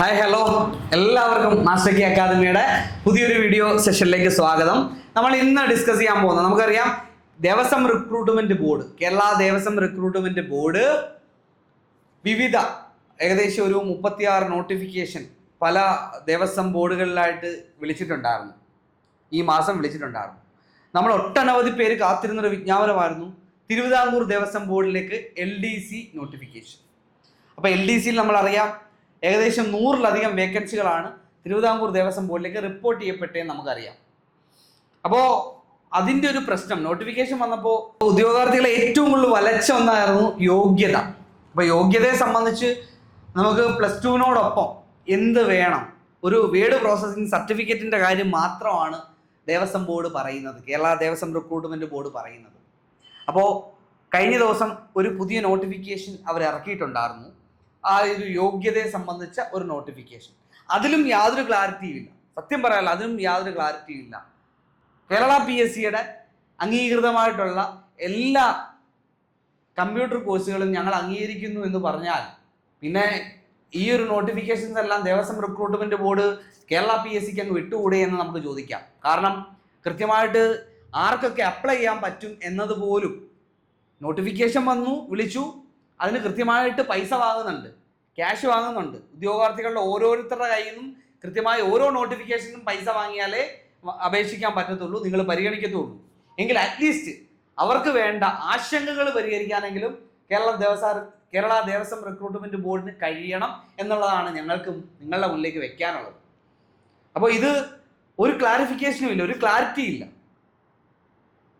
Hi hello എല്ലാവർക്കും master K അക്കാദമിയുടെ പുതിയൊരു വീഡിയോ സെഷനിലേക്ക് സ്വാഗതം. നമ്മൾ ഇന്ന് ഡിസ്കസ് ചെയ്യാൻ പോകുന്നത് നമുക്കറിയാം Devaswom recruitment board Kerala Devaswom recruitment board വിവിധ ഏകദേശം ഒരു മുപ്പത്തിയാറ് നോട്ടിഫിക്കേഷൻ പല ദേവസ്വം ബോർഡുകളിലായിട്ട് വിളിച്ചിട്ടുണ്ടായിരുന്നു. ഈ മാസം വിളിച്ചിട്ടുണ്ടായിരുന്നു. നമ്മൾ ഒട്ടനവധി പേര് കാത്തിരുന്നൊരു വിജ്ഞാപനമായിരുന്നു. തിരുവിതാംകൂർ ദേവസ്വം ബോർഡിലേക്ക് എൽ ഡി സി നോട്ടിഫിക്കേഷൻ അപ്പോൾ എൽ ഡി സിയിൽ നമ്മളറിയാം ഏകദേശം നൂറിലധികം വേക്കൻസികളാണ് തിരുവിതാംകൂർ ദേവസ്വം ബോർഡിലേക്ക് റിപ്പോർട്ട് ചെയ്യപ്പെട്ടതെന്ന് നമുക്കറിയാം. അപ്പോൾ അതിന്റെ ഒരു പ്രശ്നം നോട്ടിഫിക്കേഷൻ വന്നപ്പോൾ ഉദ്യോഗാർത്ഥികളെ ഏറ്റവും കൂടുതൽ വലച്ച ഒന്നായിരുന്നു യോഗ്യത. അപ്പോൾ യോഗ്യതയെ സംബന്ധിച്ച് നമുക്ക് പ്ലസ് ടുവിനോടൊപ്പം എന്ത് വേണം? ഒരു വേഡ് പ്രോസസ്സിംഗ് സർട്ടിഫിക്കറ്റിന്റെ കാര്യം മാത്രമാണ് ദേവസ്വം ബോർഡ് പറയുന്നത് കേരള ദേവസ്വം റിക്രൂട്ട്മെന്റ് ബോർഡ് പറയുന്നത്. അപ്പോൾ കഴിഞ്ഞ ദിവസം ഒരു പുതിയ നോട്ടിഫിക്കേഷൻ അവർ ഇറക്കിയിട്ടുണ്ടായിരുന്നു. ആ ഒരു യോഗ്യതയെ സംബന്ധിച്ച ഒരു നോട്ടിഫിക്കേഷൻ അതിലും യാതൊരു ക്ലാരിറ്റിയും ഇല്ല. സത്യം പറയാമല്ലോ അതിലും യാതൊരു ക്ലാരിറ്റിയും ഇല്ല. കേരള പി എസ് സിയുടെ അംഗീകൃതമായിട്ടുള്ള എല്ലാ കമ്പ്യൂട്ടർ കോഴ്സുകളും ഞങ്ങൾ അംഗീകരിക്കുന്നു എന്ന് പറഞ്ഞാൽ പിന്നെ ഈ ഒരു നോട്ടിഫിക്കേഷൻസ് എല്ലാം Devaswom recruitment board Kerala P S സിക്ക് അങ്ങ് വിട്ടുകൂടെ എന്ന് നമുക്ക് ചോദിക്കാം. കാരണം കൃത്യമായിട്ട് ആർക്കൊക്കെ അപ്ലൈ ചെയ്യാൻ പറ്റും എന്നതുപോലും നോട്ടിഫിക്കേഷൻ വന്നു വിളിച്ചു അതിന് കൃത്യമായിട്ട് പൈസ വാങ്ങുന്നുണ്ട്. ക്യാഷ് വാങ്ങുന്നുണ്ട്. ഉദ്യോഗാർത്ഥികളുടെ ഓരോരുത്തരുടെ കയ്യിൽ നിന്നും കൃത്യമായി ഓരോ നോട്ടിഫിക്കേഷനും പൈസ വാങ്ങിയാലേ അപേക്ഷിക്കാൻ പറ്റത്തുള്ളൂ നിങ്ങൾ പരിഗണിക്കത്തുള്ളൂ. എങ്കിൽ അറ്റ്ലീസ്റ്റ് അവർക്ക് വേണ്ട ആശങ്കകൾ പരിഹരിക്കാനെങ്കിലും കേരള ദേവസ്വ കേരള ദേവസ്വം റിക്രൂട്ട്മെന്റ് ബോർഡിന് കഴിയണം എന്നുള്ളതാണ് ഞങ്ങൾക്ക് നിങ്ങളുടെ മുന്നിലേക്ക് വെക്കാനുള്ളത്. അപ്പോൾ ഇത് ഒരു ക്ലാരിഫിക്കേഷനും ഇല്ല ഒരു ക്ലാരിറ്റി ഇല്ല.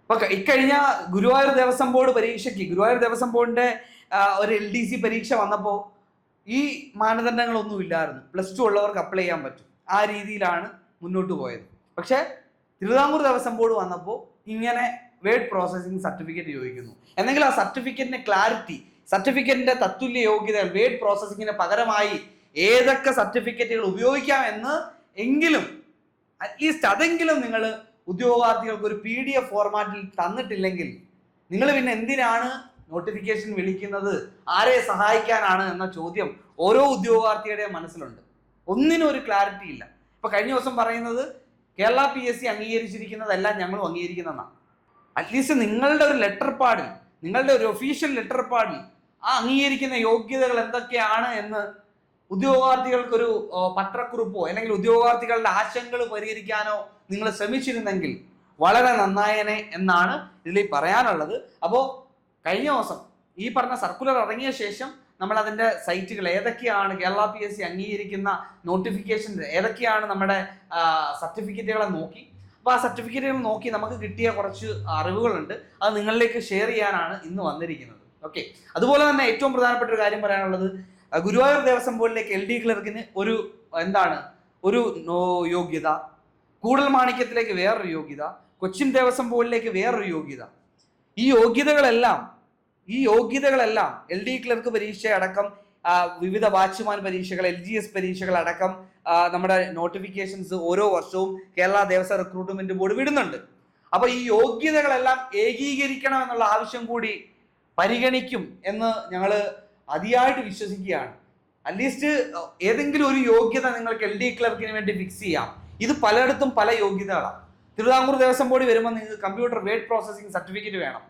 ഇപ്പൊ ഇക്കഴിഞ്ഞ ഗുരുവായൂർ ദേവസ്വം ബോർഡ് പരീക്ഷയ്ക്ക് ഗുരുവായൂർ ദേവസ്വം ബോർഡിന്റെ ഒരു എൽ ഡി സി പരീക്ഷ വന്നപ്പോൾ ഈ മാനദണ്ഡങ്ങളൊന്നും ഇല്ലായിരുന്നു. പ്ലസ് ടു ഉള്ളവർക്ക് അപ്ലൈ ചെയ്യാൻ പറ്റും. ആ രീതിയിലാണ് മുന്നോട്ട് പോയത്. പക്ഷേ തിരുവിതാംകൂർ ദേവസ്വം ബോർഡ് വന്നപ്പോൾ ഇങ്ങനെ വേഡ് പ്രോസസ്സിംഗ് സർട്ടിഫിക്കറ്റ് ചോദിക്കുന്നു. എന്നെങ്കിൽ ആ സർട്ടിഫിക്കറ്റിന്റെ ക്ലാരിറ്റി സർട്ടിഫിക്കറ്റിന്റെ തത്തുല്യ യോഗ്യത വേഡ് പ്രോസസ്സിങ്ങിന് പകരമായി ഏതൊക്കെ സർട്ടിഫിക്കറ്റുകൾ ഉപയോഗിക്കാം എന്ന് എങ്കിലും അറ്റ്ലീസ്റ്റ് അതെങ്കിലും നിങ്ങൾ ഉദ്യോഗാർത്ഥികൾക്ക് ഒരു പി ഡി എഫ് ഫോർമാറ്റിൽ തന്നിട്ടില്ലെങ്കിൽ നിങ്ങൾ പിന്നെ എന്തിനാണ് നോട്ടിഫിക്കേഷൻ വിളിക്കുന്നത് ആരെ സഹായിക്കാനാണ് എന്ന ചോദ്യം ഓരോ ഉദ്യോഗാർത്ഥിയുടെ മനസ്സിലുണ്ട്. ഒന്നിനും ഒരു ക്ലാരിറ്റി ഇല്ല. ഇപ്പൊ കഴിഞ്ഞ ദിവസം പറയുന്നത് കേരള പി എസ് സി അംഗീകരിച്ചിരിക്കുന്നതെല്ലാം ഞങ്ങളും അംഗീകരിക്കുന്നതാണ് അറ്റ്ലീസ്റ്റ് നിങ്ങളുടെ ഒരു ലെറ്റർ പാഡിൽ നിങ്ങളുടെ ഒരു ഒഫീഷ്യൽ ലെറ്റർ പാഡിൽ ആ അംഗീകരിക്കുന്ന യോഗ്യതകൾ എന്തൊക്കെയാണ് എന്ന് ഉദ്യോഗാർത്ഥികൾക്കൊരു പത്രക്കുറിപ്പോ അല്ലെങ്കിൽ ഉദ്യോഗാർത്ഥികളുടെ ആശങ്കകൾ പരിഹരിക്കാനോ നിങ്ങൾ ശ്രമിച്ചിരുന്നെങ്കിൽ വളരെ നന്നായനെ എന്നാണ് ഇതിൽ പറയാനുള്ളത്. അപ്പോൾ കഴിഞ്ഞ ദിവസം ഈ പറഞ്ഞ സർക്കുലർ ഇറങ്ങിയ ശേഷം നമ്മൾ അതിന്റെ സൈറ്റുകൾ ഏതൊക്കെയാണ് കേരള പി എസ് സി അംഗീകരിക്കുന്ന നോട്ടിഫിക്കേഷൻ ഏതൊക്കെയാണ് നമ്മുടെ സർട്ടിഫിക്കറ്റുകളെ നോക്കി? അപ്പോൾ ആ സർട്ടിഫിക്കറ്റുകൾ നോക്കി നമുക്ക് കിട്ടിയ കുറച്ച് അറിവുകളുണ്ട്. അത് നിങ്ങളിലേക്ക് ഷെയർ ചെയ്യാനാണ് ഇന്ന് വന്നിരിക്കുന്നത്. ഓക്കെ അതുപോലെ തന്നെ ഏറ്റവും പ്രധാനപ്പെട്ട ഒരു കാര്യം പറയാനുള്ളത് ഗുരുവായൂർ ദേവസ്വം ബോർഡിലേക്ക് എൽ ഡി ക്ലർക്കിന് ഒരു എന്താണ് ഒരു യോഗ്യത. കൂടൽ മാണിക്യത്തിലേക്ക് വേറൊരു യോഗ്യത. കൊച്ചിൻ ദേവസ്വം ബോർഡിലേക്ക് വേറൊരു യോഗ്യത. ഈ യോഗ്യതകളെല്ലാം ഈ യോഗ്യതകളെല്ലാം എൽ ഡി ക്ലർക്ക് പരീക്ഷ അടക്കം വിവിധ വാച്ച്മാൻ പരീക്ഷകൾ എൽ ജി എസ് പരീക്ഷകൾ അടക്കം നമ്മുടെ നോട്ടിഫിക്കേഷൻസ് ഓരോ വർഷവും കേരള ദേവസ്വം റിക്രൂട്ട്മെന്റ് ബോർഡ് വിടുന്നുണ്ട്. അപ്പൊ ഈ യോഗ്യതകളെല്ലാം ഏകീകരിക്കണം എന്നുള്ള ആവശ്യം കൂടി പരിഗണിക്കും എന്ന് ഞങ്ങൾ അതിയായിട്ട് വിശ്വസിക്കുകയാണ്. അറ്റ്ലീസ്റ്റ് ഏതെങ്കിലും ഒരു യോഗ്യത നിങ്ങൾക്ക് എൽ ഡി ക്ലർക്കിന് വേണ്ടി ഫിക്സ് ചെയ്യാം. ഇത് പലയിടത്തും പല യോഗ്യതകളാണ് തിരുവിതാംകൂർ ദേവസ്വം ബോർഡ് വരുമ്പോൾ നിങ്ങൾക്ക് കമ്പ്യൂട്ടർ വേഡ് പ്രോസസ്സിംഗ് സർട്ടിഫിക്കറ്റ് വേണം.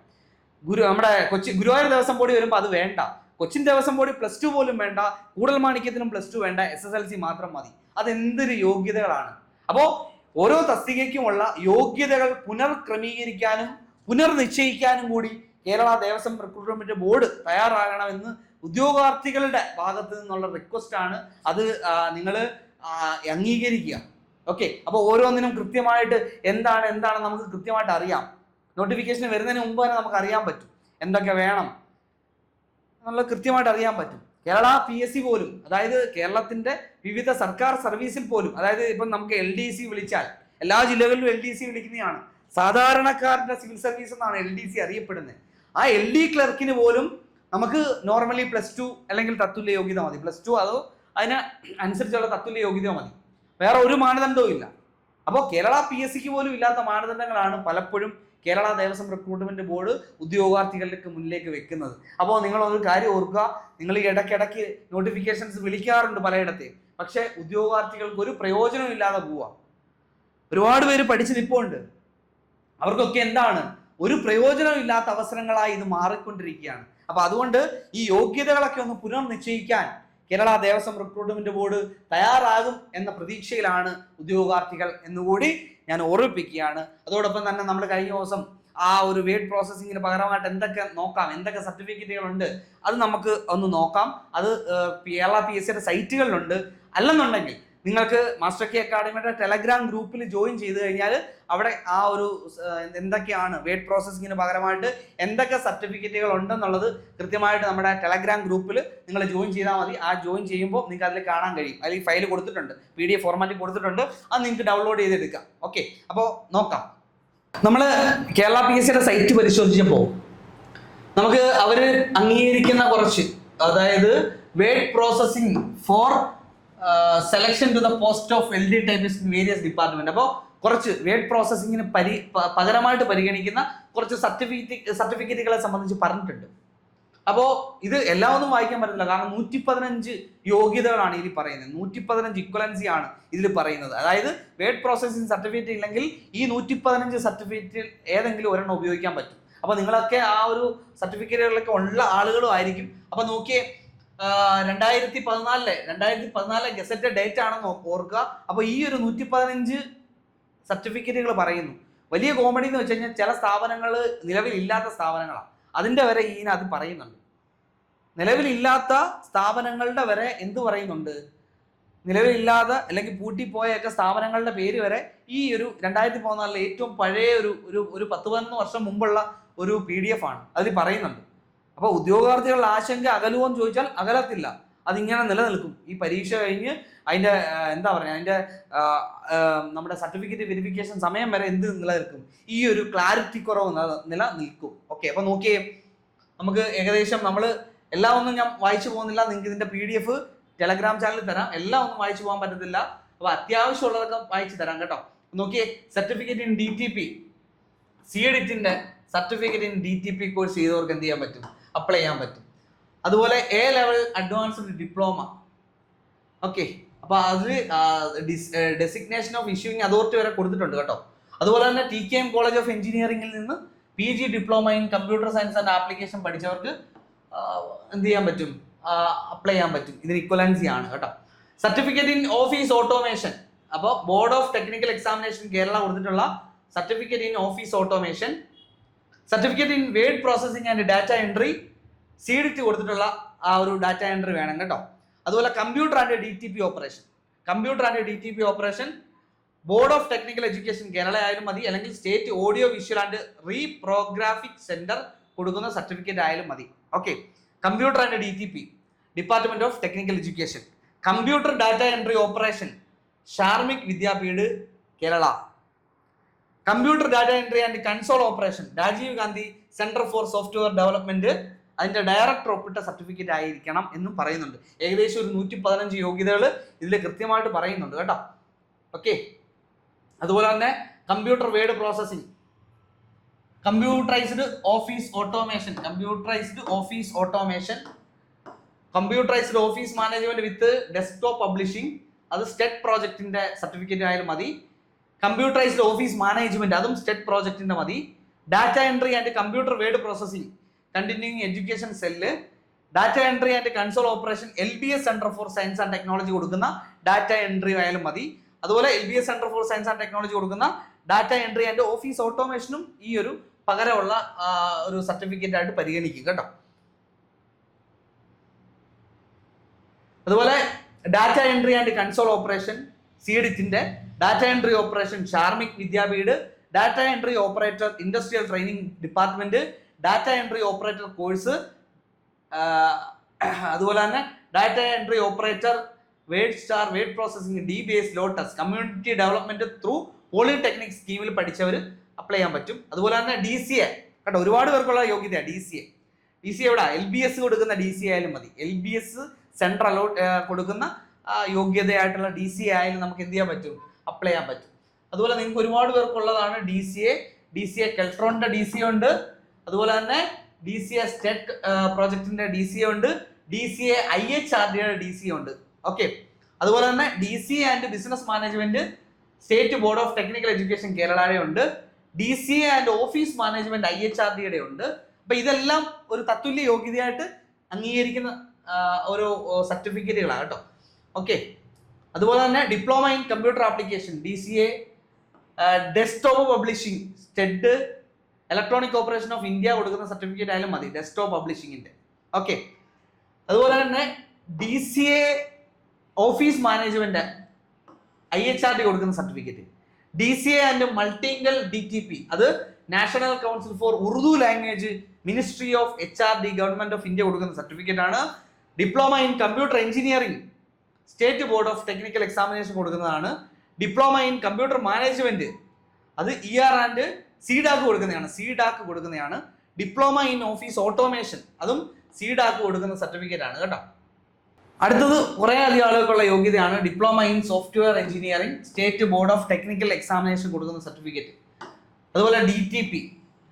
ഗുരു നമ്മുടെ കൊച്ചി ഗുരുവായൂർ ദേവസ്വം ബോർഡ് വരുമ്പോൾ അത് വേണ്ട. Cochin Devaswom board plus two പോലും വേണ്ട. കൂടൽ മാണിക്യത്തിനും പ്ലസ് ടു വേണ്ട. എസ് എസ് എൽ സി മാത്രം മതി. അതെന്തൊരു യോഗ്യതകളാണ്. അപ്പോൾ ഓരോ തസ്തികയ്ക്കുമുള്ള യോഗ്യതകൾ പുനർക്രമീകരിക്കാനും പുനർനിശ്ചയിക്കാനും കൂടി കേരള ദേവസ്വം റിക്രൂട്ട്മെന്റ് ബോർഡ് തയ്യാറാകണമെന്ന് ഉദ്യോഗാർത്ഥികളുടെ ഭാഗത്ത് നിന്നുള്ള റിക്വസ്റ്റ് ആണ്. അത് നിങ്ങൾ അംഗീകരിക്കുക. ഓക്കെ അപ്പോൾ ഓരോന്നിനും കൃത്യമായിട്ട് എന്താണ് എന്താണ് നമുക്ക് കൃത്യമായിട്ട് അറിയാം. നോട്ടിഫിക്കേഷൻ വരുന്നതിന് മുമ്പ് തന്നെ നമുക്ക് അറിയാൻ പറ്റും. എന്തൊക്കെ വേണം. നല്ല കൃത്യമായിട്ട് അറിയാൻ പറ്റും. കേരള പി എസ് സി പോലും അതായത് കേരളത്തിന്റെ വിവിധ സർക്കാർ സർവീസിൽ പോലും അതായത് ഇപ്പം നമുക്ക് എൽ ഡി സി വിളിച്ചാൽ എല്ലാ ജില്ലകളിലും എൽ ഡി സി വിളിക്കുന്നതാണ്. സാധാരണക്കാരന്റെ സിവിൽ സർവീസ് എന്നാണ് എൽ ഡി സി അറിയപ്പെടുന്നത്. ആ എൽ ഡി ക്ലർക്കിന് പോലും നമുക്ക് നോർമലി പ്ലസ് ടു അല്ലെങ്കിൽ തത്തുല്യ യോഗ്യത മതി. പ്ലസ് ടു അതോ അതിന് അനുസരിച്ചുള്ള തത്തുല്യ യോഗ്യത മതി. വേറെ ഒരു മാനദണ്ഡവും ഇല്ല അപ്പോൾ കേരള പി എസ് സിക്ക് പോലും ഇല്ലാത്ത മാനദണ്ഡങ്ങളാണ് പലപ്പോഴും കേരള ദേവസ്വം റിക്രൂട്ട്മെന്റ് ബോർഡ് ഉദ്യോഗാർത്ഥികളിലേക്ക് മുന്നിലേക്ക് വെക്കുന്നത്. അപ്പോൾ നിങ്ങൾ ഒരു കാര്യം ഓർക്കുക നിങ്ങൾ ഈ ഇടയ്ക്കിടയ്ക്ക് നോട്ടിഫിക്കേഷൻസ് വിളിക്കാറുണ്ട് പലയിടത്തെ. പക്ഷേ ഉദ്യോഗാർത്ഥികൾക്ക് ഒരു പ്രയോജനവും ഇല്ലാതെ പോവാം. ഒരുപാട് പേര് പഠിച്ച് നിൽപ്പുണ്ട് അവർക്കൊക്കെ എന്താണ്? ഒരു പ്രയോജനം ഇല്ലാത്ത അവസരങ്ങളായി ഇത് മാറിക്കൊണ്ടിരിക്കുകയാണ്. അപ്പൊ അതുകൊണ്ട് ഈ യോഗ്യതകളൊക്കെ ഒന്ന് പുനർനിശ്ചയിക്കാൻ കേരള ദേവസ്വം റിക്രൂട്ട്മെന്റ് ബോർഡ് തയ്യാറാകും എന്ന പ്രതീക്ഷയിലാണ് ഉദ്യോഗാർത്ഥികൾ എന്നുകൂടി ഞാൻ ഓർമ്മിപ്പിക്കുകയാണ്. അതോടൊപ്പം തന്നെ നമ്മൾ കഴിഞ്ഞ ദിവസം ആ ഒരു വേഡ് പ്രോസസ്സിങ്ങിന് പകരമായിട്ട് എന്തൊക്കെ നോക്കാം എന്തൊക്കെ സർട്ടിഫിക്കറ്റുകളുണ്ട് അത് നമുക്ക് ഒന്ന് നോക്കാം. അത് കേരള പി എസ് സിയുടെ സൈറ്റുകളിലുണ്ട്. അല്ലെന്നുണ്ടെങ്കിൽ നിങ്ങൾക്ക് മാസ്റ്റർ കെ അക്കാഡമിയുടെ ടെലഗ്രാം ഗ്രൂപ്പിൽ ജോയിൻ ചെയ്ത് കഴിഞ്ഞാൽ അവിടെ ആ ഒരു എന്തൊക്കെയാണ് വെയ്റ്റ് പ്രോസസ്സിങ്ങിന് പകരമായിട്ട് എന്തൊക്കെ സർട്ടിഫിക്കറ്റുകൾ ഉണ്ടെന്നുള്ളത് കൃത്യമായിട്ട് നമ്മുടെ ടെലഗ്രാം ഗ്രൂപ്പിൽ നിങ്ങൾ ജോയിൻ ചെയ്താൽ മതി. ആ ജോയിൻ ചെയ്യുമ്പോൾ നിങ്ങൾക്ക് അതിൽ കാണാൻ കഴിയും. അതിൽ ഫയൽ കൊടുത്തിട്ടുണ്ട്. പി ഡി എഫ് ഫോർമാറ്റിൽ കൊടുത്തിട്ടുണ്ട്. അത് നിങ്ങൾക്ക് ഡൗൺലോഡ് ചെയ്തെടുക്കാം. ഓക്കെ അപ്പോൾ നോക്കാം. നമ്മൾ കേരള പി എസ് സിയുടെ സൈറ്റ് പരിശോധിച്ചപ്പോൾ നമുക്ക് അവർ അംഗീകരിക്കുന്ന കുറച്ച് അതായത് word processing for selection to the post of L D typist in various department അപ്പോൾ കുറച്ച് വേഡ് പ്രോസസ്സിങ്ങിന് പരി പകരമായിട്ട് പരിഗണിക്കുന്ന കുറച്ച് സർട്ടിഫിക്കറ്റ് സർട്ടിഫിക്കറ്റുകളെ സംബന്ധിച്ച് പറഞ്ഞിട്ടുണ്ട്. അപ്പോൾ ഇത് എല്ലാം ഒന്നും വായിക്കാൻ പറ്റില്ല കാരണം നൂറ്റി പതിനഞ്ച് യോഗ്യതകളാണ് ഇതിൽ പറയുന്നത്. നൂറ്റി പതിനഞ്ച് ഇക്വലൻസി ആണ് ഇതിൽ പറയുന്നത്. അതായത് വേഡ് പ്രോസസ്സിംഗ് സർട്ടിഫിക്കറ്റ് ഇല്ലെങ്കിൽ ഈ നൂറ്റി പതിനഞ്ച് സർട്ടിഫിക്കറ്റിൽ ഏതെങ്കിലും ഒരെണ്ണം ഉപയോഗിക്കാൻ പറ്റും. അപ്പോൾ നിങ്ങളൊക്കെ ആ ഒരു സർട്ടിഫിക്കറ്റുകളിലൊക്കെ ഉള്ള ആളുകളും ആയിരിക്കും. അപ്പോൾ നോക്കിയേ രണ്ടായിരത്തി പതിനാലിലെ രണ്ടായിരത്തി പതിനാലിലെ ഗസറ്റ് ഡേറ്റ് ആണെന്ന് ഓർക്കുക. അപ്പോൾ ഈ ഒരു നൂറ്റി പതിനഞ്ച് സർട്ടിഫിക്കറ്റുകൾ പറയുന്നു. വലിയ കോമഡി എന്ന് വെച്ച് കഴിഞ്ഞാൽ ചില സ്ഥാപനങ്ങൾ നിലവിലില്ലാത്ത സ്ഥാപനങ്ങളാണ് അതിന്റെ വരെ ഇതിനകത്ത് പറയുന്നുണ്ട്. നിലവിലില്ലാത്ത സ്ഥാപനങ്ങളുടെ വരെ എന്ത് പറയുന്നുണ്ട്? നിലവിലില്ലാത്ത അല്ലെങ്കിൽ പൂട്ടിപ്പോയൊക്കെ സ്ഥാപനങ്ങളുടെ പേര് വരെ ഈ ഒരു രണ്ടായിരത്തി പതിനാലിലെ ഏറ്റവും പഴയ ഒരു ഒരു ഒരു പത്ത് പതിനൊന്ന് വർഷം മുമ്പുള്ള ഒരു പി ഡി എഫ് ആണ്. അതിൽ പറയുന്നുണ്ട്. അപ്പോൾ ഉദ്യോഗാർത്ഥികളുടെ ആശങ്ക അകലുമോ എന്ന് ചോദിച്ചാൽ അകലത്തില്ല. അതിങ്ങനെ നിലനിൽക്കും. ഈ പരീക്ഷ കഴിഞ്ഞ് അതിന്റെ എന്താ പറയുക അതിന്റെ നമ്മുടെ സർട്ടിഫിക്കറ്റ് വെരിഫിക്കേഷൻ സമയം വരെ എന്ത് നിലനിൽക്കും? ഈ ഒരു ക്ലാരിറ്റി കുറവ് നില- നിലനിൽക്കും. ഓക്കെ അപ്പോൾ നോക്കിയേ. നമുക്ക് ഏകദേശം നമ്മൾ എല്ലാം ഒന്നും ഞാൻ വായിച്ചു പോകുന്നില്ല. നിങ്ങൾക്ക് ഇതിന്റെ പി ഡി എഫ് ടെലഗ്രാം ചാനലിൽ തരാം. എല്ലാം ഒന്നും വായിച്ചു പോകാൻ പറ്റത്തില്ല. അപ്പോൾ അത്യാവശ്യമുള്ളതൊക്കെ വായിച്ചു തരാം കേട്ടോ. നോക്കിയേ certificate in D T P C എഡിറ്റിന്റെ certificate in D T P course ചെയ്തവർക്ക് എന്ത് ചെയ്യാൻ പറ്റും? അപ്ലൈ ചെയ്യാൻ പറ്റും. അതുപോലെ A level advanced diploma okay അപ്പൊ അത് ഡെസിഗ്നേഷൻ ഓഫ് ഇഷ്യൂയിങ് അതോറിറ്റി വരെ കൊടുത്തിട്ടുണ്ട് കേട്ടോ. അതുപോലെ തന്നെ T K M college of എഞ്ചിനീയറിംഗിൽ നിന്ന് P G diploma in computer science and application പഠിച്ചവർക്ക് എന്ത് ചെയ്യാൻ പറ്റും? അപ്ലൈ ചെയ്യാൻ പറ്റും. ഇതിന് ഇക്വലൻസി ആണ് കേട്ടോ. സർട്ടിഫിക്കറ്റ് ഇൻ ഓഫീസ് ഓട്ടോമേഷൻ അപ്പോൾ board of technical examination Kerala കൊടുത്തിട്ടുള്ള certificate in office automation certificate in word processing and data entry CDIT കൊടുത്തിട്ടുള്ള ആ ഒരു ഡാറ്റ എൻട്രി വേണം കേട്ടോ. അതുപോലെ computer and D T P operation computer and D T P operation board of technical education Kerala ആയാലും മതി. അല്ലെങ്കിൽ state audio visual and reprographic centre കൊടുക്കുന്ന സർട്ടിഫിക്കറ്റ് ആയാലും മതി. Okay computer and D T P department of technical education computer data entry operation Shramik Vidyapeeth Kerala computer data entry and console operation. Rajiv Gandhi centre for software development അതിന്റെ director ഒപ്പിട്ട certificate ആയിരിക്കണം എന്നും പറയുന്നുണ്ട്. ഏകദേശം ഒരു നൂറ്റി പതിനഞ്ച് യോഗ്യതകൾ ഇതിൽ കൃത്യമായിട്ട് പറയുന്നുണ്ട് കേട്ടോ. ഓക്കെ. അതുപോലെ തന്നെ computer word processing computerised office automation. Computerised office automation. Computerised office management with desktop publishing. അത് സ്റ്റെറ്റ് പ്രോജക്റ്റിന്റെ സർട്ടിഫിക്കറ്റ് ആയാലും മതി. കമ്പ്യൂട്ടറൈസ്ഡ് ഓഫീസ് മാനേജ്മെന്റ് അതും സ്റ്റെറ്റ് പ്രോജക്റ്റിന്റെ മതി. Data entry and computer word processing continuing education cell data entry and console operation L B S centre for science and technology കൊടുക്കുന്ന data entry ആയാലും മതി. അതുപോലെ L B S centre for science and technology കൊടുക്കുന്ന data entry and office ഓട്ടോമേഷനും ഈ ഒരു പകരമുള്ള ഒരു സർട്ടിഫിക്കറ്റ് ആയിട്ട് പരിഗണിക്കും കേട്ടോ. അതുപോലെ data entry and console operation സീഡിറ്റിന്റെ data entry operation Shramik Vidyapeeth data entry operator industrial training department data entry operator course അതുപോലെ തന്നെ data entry operator WordStar word processing D B S Lotus community development through polytechnic സ്കീമിൽ പഠിച്ചവർ apply ചെയ്യാൻ പറ്റും. അതുപോലെ തന്നെ D C A കേട്ടോ ഒരുപാട് പേർക്കുള്ള യോഗ്യതയാണ് D C A D C എവിടെ? എൽ ബി എസ് കൊടുക്കുന്ന ഡി സി ആയാലും മതി. എൽ ബി എസ് സെൻട്രൽ കൊടുക്കുന്ന യോഗ്യതയായിട്ടുള്ള ഡി സി ആയാലും നമുക്ക് എന്ത് ചെയ്യാൻ പറ്റും അപ്ലൈ ചെയ്യാൻ പറ്റും അതുപോലെ നിങ്ങൾക്ക് ഒരുപാട് പേർക്കുള്ളതാണ് D C A D C A കെൽട്രോണിന്റെ D C ഉണ്ട് അതുപോലെ തന്നെ ഡി സി എ സ്റ്റെറ്റ് പ്രോജക്റ്റിന്റെ ഡി സി ഉണ്ട് D C A I H R ഡിയുടെ ഡി സി ഉണ്ട് ഓക്കെ അതുപോലെ തന്നെ D C and business management state board of technical education കേരളയുടെ ഉണ്ട് D C A and office management I H R ഡിയുടെ ഉണ്ട് അപ്പൊ ഇതെല്ലാം ഒരു തത്തുല്യ യോഗ്യതയായിട്ട് അംഗീകരിക്കുന്ന ഓരോ സർട്ടിഫിക്കറ്റുകളാണ് കേട്ടോ ഓക്കെ അതുപോലെ തന്നെ diploma in computer application D C A desktop publishing STED electronic corporation of India കൊടുക്കുന്ന സർട്ടിഫിക്കറ്റ് ആയാലും മതി ഡെസ്ക്ടോപ്പ് പബ്ലിഷിംഗിന്റെ ഓക്കെ അതുപോലെ തന്നെ D C A office management I H R D കൊടുക്കുന്ന certificate D C A and multilingual D T P അത് national council for Urdu language ministry of H R D government of India കൊടുക്കുന്ന certificate ആണ്. Diploma in computer engineering state board of technical examination കൊടുക്കുന്നതാണ്. Diploma in computer management അത് E R and C DAC കൊടുക്കുന്നതാണ്. C dak കൊടുക്കുന്നതാണ്. Diploma in office automation അതും C dak കൊടുക്കുന്ന certificate ആണ് കേട്ടോ. അടുത്തത് കുറേ അധികം ആളുകൾക്കുള്ള യോഗ്യതയാണ് diploma in software engineering state board of technical examination കൊടുക്കുന്ന സർട്ടിഫിക്കറ്റ് അതുപോലെ D T P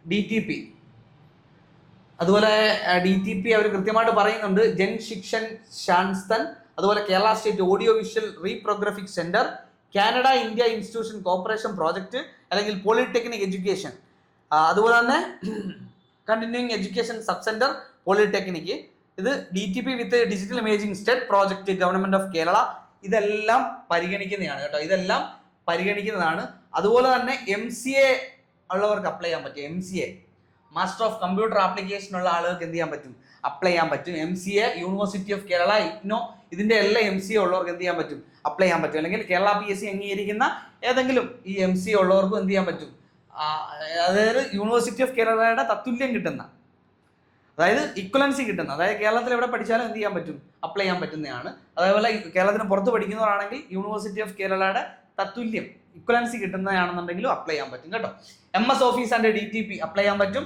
D T P അതുപോലെ ഡി ടി പി അവർ കൃത്യമായിട്ട് പറയുന്നുണ്ട്. ജൻ ശിക്ഷൻ ഷാൻസ്തൻ അതുപോലെ Kerala state audio visual reprographic centre Canada India institution corporation project അല്ലെങ്കിൽ പോളിടെക്നിക് എഡ്യൂക്കേഷൻ. അതുപോലെ തന്നെ continuing education sub centre polytechnic. ഇത് D T P with digital imaging state project government of Kerala. ഇതെല്ലാം പരിഗണിക്കുന്നതാണ് കേട്ടോ. ഇതെല്ലാം പരിഗണിക്കുന്നതാണ്. അതുപോലെ തന്നെ എം സി എ ഉള്ളവർക്ക് അപ്ലൈ ചെയ്യാൻ പറ്റും. M C A master of computer application ഉള്ള ആളുകൾക്ക് എന്ത് ചെയ്യാൻ പറ്റും? അപ്ലൈ ചെയ്യാൻ പറ്റും. M C A university of Kerala IGNOU ഇതിന്റെ എല്ലാ എം സി എ ഉള്ളവർക്ക് എന്ത് ചെയ്യാൻ പറ്റും? അപ്ലൈ ചെയ്യാൻ പറ്റും. അല്ലെങ്കിൽ കേരള പി എസ് സി അംഗീകരിക്കുന്ന ഏതെങ്കിലും ഈ എം സി എ ഉള്ളവർക്കും എന്ത് ചെയ്യാൻ പറ്റും? അതായത് യൂണിവേഴ്സിറ്റി ഓഫ് കേരളയുടെ തത്തുല്യം കിട്ടുന്ന അതായത് ഇക്വലൻസി കിട്ടുന്ന അതായത് കേരളത്തിൽ എവിടെ പഠിച്ചാലും എന്ത് ചെയ്യാൻ പറ്റും? അപ്ലൈ ചെയ്യാൻ പറ്റുന്നതാണ്. അതേപോലെ കേരളത്തിന് പുറത്ത് പഠിക്കുന്നവരാണെങ്കിൽ യൂണിവേഴ്സിറ്റി ഓഫ് കേരളയുടെ തത്തുല്യം. ഇക്വലൻസി കിട്ടുന്നതാണെന്നുണ്ടെങ്കിലും അപ്ലൈ ചെയ്യാൻ പറ്റും കേട്ടോ. M S office and D T P apply ചെയ്യാൻ പറ്റും.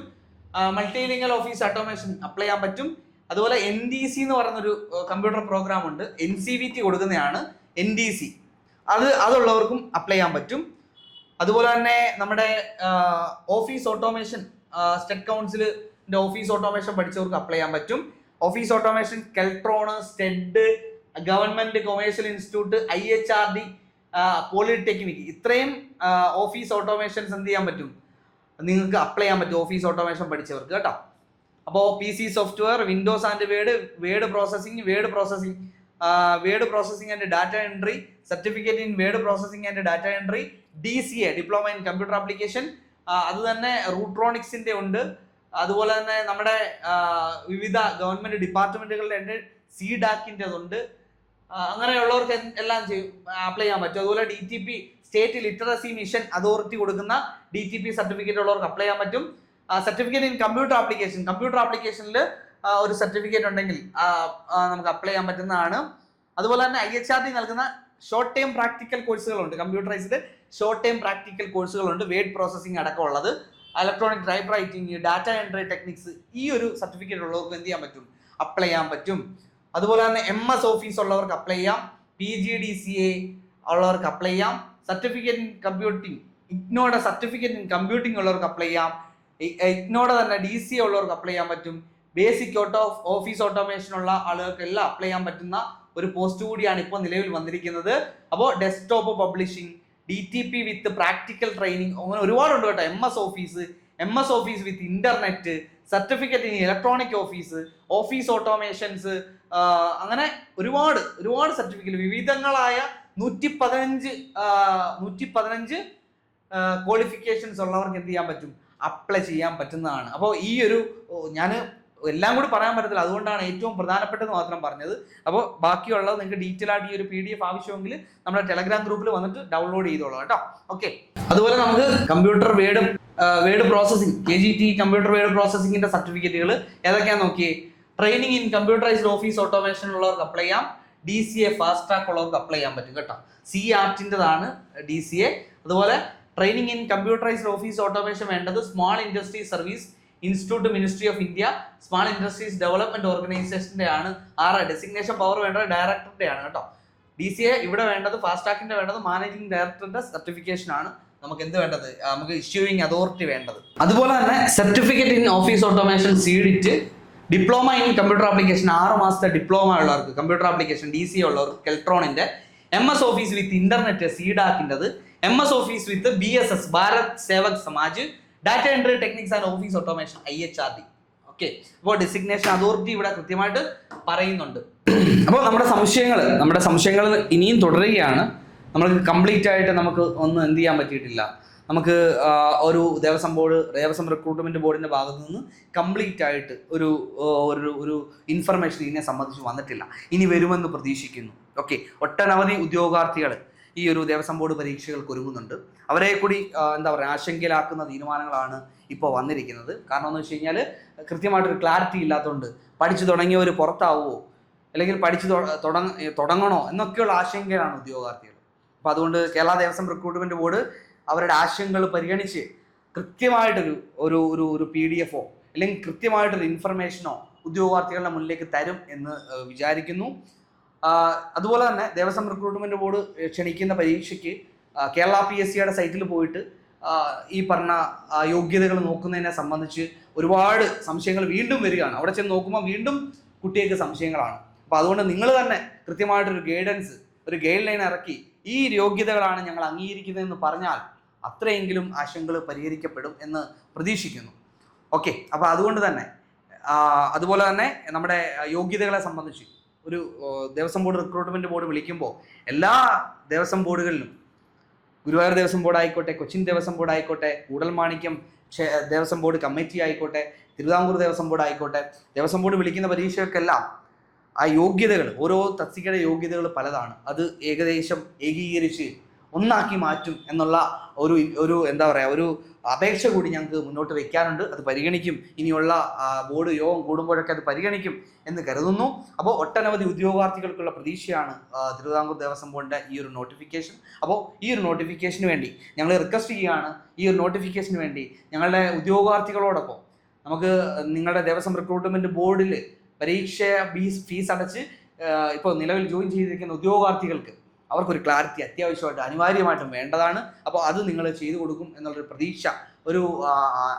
മൾട്ടിലിംഗൽ ഓഫീസ് ഓട്ടോമേഷൻ അപ്ലൈ ചെയ്യാൻ പറ്റും. അതുപോലെ എൻ ഡി സി എന്ന് പറയുന്നൊരു കമ്പ്യൂട്ടർ പ്രോഗ്രാം ഉണ്ട്. എൻ സി വി ടി കൊടുക്കുന്നതാണ് എൻ ഡി സി അത് അതുള്ളവർക്കും അപ്ലൈ ചെയ്യാൻ പറ്റും. അതുപോലെ തന്നെ നമ്മുടെ ഓഫീസ് ഓട്ടോമേഷൻ സ്റ്റേറ്റ് കൗൺസിലിന്റെ ഓഫീസ് ഓട്ടോമേഷൻ പഠിച്ചവർക്ക് അപ്ലൈ ചെയ്യാൻ പറ്റും. Office automation Keltron STED government commercial institute I H R D polytechnic ഇത്രയും ഓഫീസ് ഓട്ടോമേഷൻസ് എന്ത് ചെയ്യാൻ പറ്റും നിങ്ങൾക്ക് അപ്ലൈ ചെയ്യാൻ പറ്റും ഓഫീസ് ഓട്ടോമേഷൻ പഠിച്ചവർക്ക് കേട്ടോ അപ്പോൾ P C software Windows and word word processing word processing word processing and data entry certificate in word processing and data entry D C A diploma in computer application അത് തന്നെ റൂട്രോണിക്സിന്റെ ഉണ്ട് അതുപോലെ തന്നെ നമ്മുടെ വിവിധ ഗവൺമെന്റ് ഡിപ്പാർട്ട്മെന്റുകളുടെ ഉണ്ട് സി ഡാക്കിന്റെ അതുണ്ട് അങ്ങനെയുള്ളവർക്ക് എല്ലാം ചെയ്യും അപ്ലൈ ചെയ്യാൻ പറ്റും. അതുപോലെ D T P state literacy mission authority കൊടുക്കുന്ന ഡി ടി പി സർട്ടിഫിക്കറ്റ് ഉള്ളവർക്ക് അപ്ലൈ ചെയ്യാൻ പറ്റും. Certificate in computer application computer ആപ്ലിക്കേഷനിൽ ഒരു സർട്ടിഫിക്കറ്റ് ഉണ്ടെങ്കിൽ നമുക്ക് അപ്ലൈ ചെയ്യാൻ പറ്റുന്നതാണ്. അതുപോലെ തന്നെ ഐ എച്ച് ആർ ഡി നൽകുന്ന ഷോർട്ട് ടൈം പ്രാക്ടിക്കൽ കോഴ്സുകളുണ്ട് കമ്പ്യൂട്ടറൈസ്ഡ് ഷോർട്ട് ടൈം പ്രാക്ടിക്കൽ കോഴ്സുകളുണ്ട് word processing അടക്കമുള്ളത് electronic type writing data entry techniques ഈ ഒരു സർട്ടിഫിക്കറ്റ് ഉള്ളവർക്ക് എന്ത് ചെയ്യാൻ പറ്റും? അപ്ലൈ ചെയ്യാൻ പറ്റും. അതുപോലെ തന്നെ എം എസ് ഓഫീസ് ഉള്ളവർക്ക് അപ്ലൈ ചെയ്യാം. P G D C A ഉള്ളവർക്ക് അപ്ലൈ ചെയ്യാം. സർട്ടിഫിക്കറ്റ് ഇൻ കമ്പ്യൂട്ടിംഗ് ഇഗ്നോയുടെ സർട്ടിഫിക്കറ്റ് ഇൻ കമ്പ്യൂട്ടിംഗ് ഉള്ളവർക്ക് അപ്ലൈ ചെയ്യാം. ഇഗ്നോയുടെ തന്നെ ഡി സി എ ഉള്ളവർക്ക് അപ്ലൈ ചെയ്യാൻ പറ്റും. ബേസിക് ഓട്ടോ ഓഫീസ് ഓട്ടോമേഷൻ ഉള്ള ആളുകൾക്ക് എല്ലാം അപ്ലൈ ചെയ്യാൻ പറ്റുന്ന ഒരു പോസ്റ്റ് കൂടിയാണ് ഇപ്പോൾ നിലവിൽ വന്നിരിക്കുന്നത്. അപ്പോൾ desktop publishing D T P with practical training അങ്ങനെ ഒരുപാടുണ്ട് കേട്ടോ. M S office M S office with internet certificate in electronic office office automations അങ്ങനെ ഒരുപാട് ഒരുപാട് സർട്ടിഫിക്കറ്റ് വിവിധങ്ങളായ നൂറ്റി പതിനഞ്ച് നൂറ്റി പതിനഞ്ച് ക്വാളിഫിക്കേഷൻസ് ഉള്ളവർക്ക് എന്ത് ചെയ്യാൻ പറ്റും? അപ്ലൈ ചെയ്യാൻ പറ്റുന്നതാണ്. അപ്പോൾ ഈ ഒരു ഞാൻ എല്ലാം കൂടി പറയാൻ പറ്റത്തില്ല. അതുകൊണ്ടാണ് ഏറ്റവും പ്രധാനപ്പെട്ടത് മാത്രം പറഞ്ഞത്. അപ്പോൾ ബാക്കിയുള്ളത് നിങ്ങൾക്ക് ഡീറ്റെയിൽ ആയിട്ട് ഈ ഒരു പി ഡി എഫ് ആവശ്യമെങ്കിൽ നമ്മുടെ ടെലഗ്രാം ഗ്രൂപ്പിൽ വന്നിട്ട് ഡൗൺലോഡ് ചെയ്തോളാം കേട്ടോ. ഓക്കെ അതുപോലെ നമുക്ക് computer word word processing K G T computer word പ്രോസസ്സിംഗിന്റെ സർട്ടിഫിക്കറ്റുകൾ ഏതൊക്കെയാണെന്ന് നോക്കിയേ? Training in computerized office automation ഉള്ളവർക്ക് അപ്ലൈ ചെയ്യാം. D C A fast track ഉള്ളവർക്ക് അപ്ലൈ ചെയ്യാൻ പറ്റും കേട്ടോ. സി ആർട്ടിന്റെതാണ് ഡി സി എ അതുപോലെ training in computerized office automation വേണ്ടത് small industry service institute ministry of India small industries development ഓർഗനൈസേഷന്റെ ആണ്. ആറ് ഡെസിഗ്നേഷൻ പവർ വേണ്ടത് ഡയറക്ടറുടെ ആണ് കേട്ടോ. ഡി സി എ ഇവിടെ വേണ്ടത് ഫാസ്റ്റ് ട്രാക്കിന്റെ വേണ്ടത് മാനേജിംഗ് ഡയറക്ടറുടെ സർട്ടിഫിക്കേഷൻ ആണ്. നമുക്ക് എന്ത് വേണ്ടത്? നമുക്ക് ഇഷ്യൂയിങ് അതോറിറ്റി വേണ്ടത്. അതുപോലെ തന്നെ certificate in office automation CDIT diploma in computer application ആറ് മാസത്തെ ഡിപ്ലോമ ഉള്ളവർക്ക് കമ്പ്യൂട്ടർ ആപ്ലിക്കേഷൻ ഡി സി ഉള്ളവർക്ക് എലക്ട്രോണിന്റെ M S office with internet സീഡാക്കിന്റെത് M S office with B S S Bharat Sevak Samaj data entry techniques and office automation I H R D okay അപ്പോൾ designation authority ഇവിടെ കൃത്യമായിട്ട് പറയുന്നുണ്ട്. അപ്പോൾ നമ്മുടെ സംശയങ്ങൾ നമ്മുടെ സംശയങ്ങൾ ഇനിയും തുടരുകയാണ്. നമുക്ക് കംപ്ലീറ്റ് ആയിട്ട് നമുക്ക് ഒന്നും എന്ത് ചെയ്യാൻ പറ്റിയിട്ടില്ല. നമുക്ക് ഒരു ദേവസ്വം ബോർഡ് ദേവസ്വം റിക്രൂട്ട്മെന്റ് ബോർഡിന്റെ ഭാഗത്ത് നിന്ന് കംപ്ലീറ്റ് ആയിട്ട് ഒരു ഒരു ഒരു ഇൻഫർമേഷൻ ഇതിനെ സംബന്ധിച്ച് വന്നിട്ടില്ല. ഇനി വരുമെന്ന് പ്രതീക്ഷിക്കുന്നു. ഓക്കെ ഒട്ടനവധി ഉദ്യോഗാർത്ഥികൾ ഈ ഒരു ദേവസ്വം ബോർഡ് പരീക്ഷകൾക്ക് ഒരുങ്ങുന്നുണ്ട്. അവരെ കൂടി എന്താ പറയുക ആശങ്കയിലാക്കുന്ന തീരുമാനങ്ങളാണ് ഇപ്പോൾ വന്നിരിക്കുന്നത്. കാരണം എന്ന് വെച്ച് കഴിഞ്ഞാൽ കൃത്യമായിട്ടൊരു ക്ലാരിറ്റി ഇല്ലാത്തതുകൊണ്ട് പഠിച്ചു തുടങ്ങിയവർ പുറത്താവുമോ അല്ലെങ്കിൽ പഠിച്ചു തുടങ്ങ തുടങ്ങണോ? എന്നൊക്കെയുള്ള ആശങ്കയിലാണ് ഉദ്യോഗാർത്ഥികൾ അപ്പോൾ അതുകൊണ്ട് കേരള ദേവസ്വം റിക്രൂട്ട്മെന്റ് ബോർഡ് അവരുടെ ആശങ്കകൾ പരിഗണിച്ച് കൃത്യമായിട്ടൊരു ഒരു ഒരു ഒരു പി ഡി എഫോ അല്ലെങ്കിൽ കൃത്യമായിട്ടൊരു ഇൻഫർമേഷനോ ഉദ്യോഗാർത്ഥികളുടെ മുന്നിലേക്ക് തരും എന്ന് വിചാരിക്കുന്നു. അതുപോലെ തന്നെ ദേവസ്വം റിക്രൂട്ട്മെന്റ് ബോർഡ് ക്ഷണിക്കുന്ന പരീക്ഷയ്ക്ക് കേരള പി എസ് സിയുടെ സൈറ്റിൽ പോയിട്ട് ഈ പറഞ്ഞ യോഗ്യതകൾ നോക്കുന്നതിനെ സംബന്ധിച്ച് ഒരുപാട് സംശയങ്ങൾ വീണ്ടും വരികയാണ്. അവിടെ ചെന്ന് നോക്കുമ്പോൾ വീണ്ടും കുട്ടികൾക്ക് സംശയങ്ങളാണ്. അപ്പോൾ അതുകൊണ്ട് നിങ്ങൾ തന്നെ കൃത്യമായിട്ടൊരു ഗൈഡൻസ് ഒരു ഗൈഡ് ലൈൻ ഇറക്കി ഈ യോഗ്യതകളാണ് ഞങ്ങൾ അംഗീകരിക്കുന്നതെന്ന് പറഞ്ഞാൽ അത്രയെങ്കിലും ആശങ്കകൾ പരിഹരിക്കപ്പെടും എന്ന് പ്രതീക്ഷിക്കുന്നു. ഓക്കെ അപ്പോൾ അതുകൊണ്ട് തന്നെ അതുപോലെ തന്നെ നമ്മുടെ യോഗ്യതകളെ സംബന്ധിച്ച് ഒരു ദേവസ്വം ബോർഡ് റിക്രൂട്ട്മെന്റ് ബോർഡ് വിളിക്കുമ്പോൾ എല്ലാ ദേവസ്വം ബോർഡുകളിലും ഗുരുവായൂർ ദേവസ്വം ബോർഡ് ആയിക്കോട്ടെ കൊച്ചിൻ ദേവസ്വം ബോർഡ് ആയിക്കോട്ടെ കൂടൽമാണിക്യം ദേവസ്വം ബോർഡ് കമ്മിറ്റി ആയിക്കോട്ടെ തിരുവിതാംകൂർ ദേവസ്വം ബോർഡ് ആയിക്കോട്ടെ ദേവസ്വം ബോർഡ് വിളിക്കുന്ന പരീക്ഷകൾക്കെല്ലാം ആ യോഗ്യതകൾ ഓരോ തസ്തികയുടെ യോഗ്യതകൾ പലതാണ്. അത് ഏകദേശം ഏകീകരിച്ച് ഒന്നാക്കി മാറ്റും എന്നുള്ള ഒരു ഒരു എന്താ പറയുക ഒരു അപേക്ഷ കൂടി ഞങ്ങൾക്ക് മുന്നോട്ട് വയ്ക്കാനുണ്ട് അത് പരിഗണിക്കും. ഇനിയുള്ള ബോർഡ് യോഗം കൂടുമ്പോഴൊക്കെ അത് പരിഗണിക്കും എന്ന് കരുതുന്നു. അപ്പോൾ ഒട്ടനവധി ഉദ്യോഗാർത്ഥികൾക്കുള്ള പ്രതീക്ഷയാണ് തിരുവിതാംകൂർ ദേവസ്വം ബോർഡിന്റെ ഈ ഒരു നോട്ടിഫിക്കേഷൻ അപ്പോൾ ഈ ഒരു നോട്ടിഫിക്കേഷന് വേണ്ടി ഞങ്ങൾ റിക്വസ്റ്റ് ചെയ്യുകയാണ്. ഈ ഒരു നോട്ടിഫിക്കേഷന് വേണ്ടി ഞങ്ങളുടെ ഉദ്യോഗാർത്ഥികളോടൊപ്പം നമുക്ക് നിങ്ങളുടെ ദേവസ്വം റിക്രൂട്ട്മെന്റ് ബോർഡിൽ പരീക്ഷ ഫീസ് ഫീസ് അടച്ച് ഇപ്പോൾ നിലവിൽ ജോയിൻ ചെയ്തിരിക്കുന്ന ഉദ്യോഗാർത്ഥികൾക്ക് അവർക്കൊരു ക്ലാരിറ്റി അത്യാവശ്യമായിട്ട് അനിവാര്യമായിട്ടും വേണ്ടതാണ്. അപ്പോൾ അത് നിങ്ങൾ ചെയ്തു കൊടുക്കും എന്നുള്ളൊരു പ്രതീക്ഷ ഒരു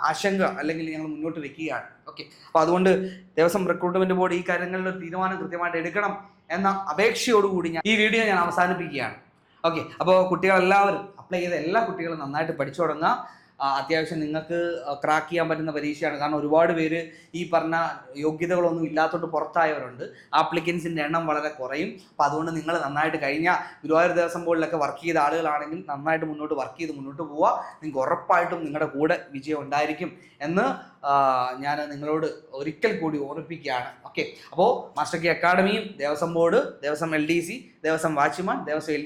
ആശങ്ക അല്ലെങ്കിൽ ഞങ്ങൾ മുന്നോട്ട് വെക്കുകയാണ്. ഓക്കെ അപ്പോൾ അതുകൊണ്ട് ദേവസ്വം റിക്രൂട്ട്മെന്റ് ബോർഡ് ഈ കാര്യങ്ങളിൽ ഒരു തീരുമാനം കൃത്യമായിട്ട് എടുക്കണം എന്ന അപേക്ഷയോടുകൂടി ഞാൻ ഈ വീഡിയോ ഞാൻ അവസാനിപ്പിക്കുകയാണ്. ഓക്കെ അപ്പോൾ കുട്ടികളെല്ലാവരും അപ്ലൈ ചെയ്ത എല്ലാ കുട്ടികളും നന്നായിട്ട് പഠിച്ചു തുടങ്ങുക അത്യാവശ്യം നിങ്ങൾക്ക് ക്രാക്ക് ചെയ്യാൻ പറ്റുന്ന പരീക്ഷയാണ്. കാരണം ഒരുപാട് പേര് ഈ പറഞ്ഞ യോഗ്യതകളൊന്നും ഇല്ലാത്തതുകൊണ്ട് പുറത്തായവരുണ്ട്. ആപ്ലിക്കൻസിന്റെ എണ്ണം വളരെ കുറയും. അപ്പോൾ അതുകൊണ്ട് നിങ്ങൾ നന്നായിട്ട് കഴിഞ്ഞ ഗുരുവായൂർ ദേവസ്വം ബോർഡിലൊക്കെ വർക്ക് ചെയ്ത ആളുകളാണെങ്കിൽ നന്നായിട്ട് മുന്നോട്ട് വർക്ക് ചെയ്ത് മുന്നോട്ട് പോവുക. നിങ്ങൾക്ക് ഉറപ്പായിട്ടും നിങ്ങളുടെ കൂടെ വിജയം ഉണ്ടായിരിക്കും എന്ന് ഞാൻ നിങ്ങളോട് ഒരിക്കൽ കൂടി ഓർമ്മിപ്പിക്കുകയാണ്. ഓക്കെ അപ്പോൾ master K അക്കാഡമിയും Devaswom board Devaswom L Devaswom watchman Devaswom L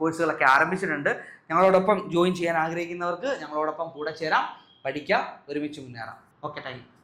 കോഴ്സുകളൊക്കെ ആരംഭിച്ചിട്ടുണ്ട്. ഞങ്ങളോടൊപ്പം ജോയിൻ ചെയ്യാൻ ആഗ്രഹിക്കുന്നവർക്ക് ഞങ്ങളോടൊപ്പം കൂടെ ചേരാം. പഠിക്കാം. ഒരുമിച്ച് മുന്നേറാം. Okay thank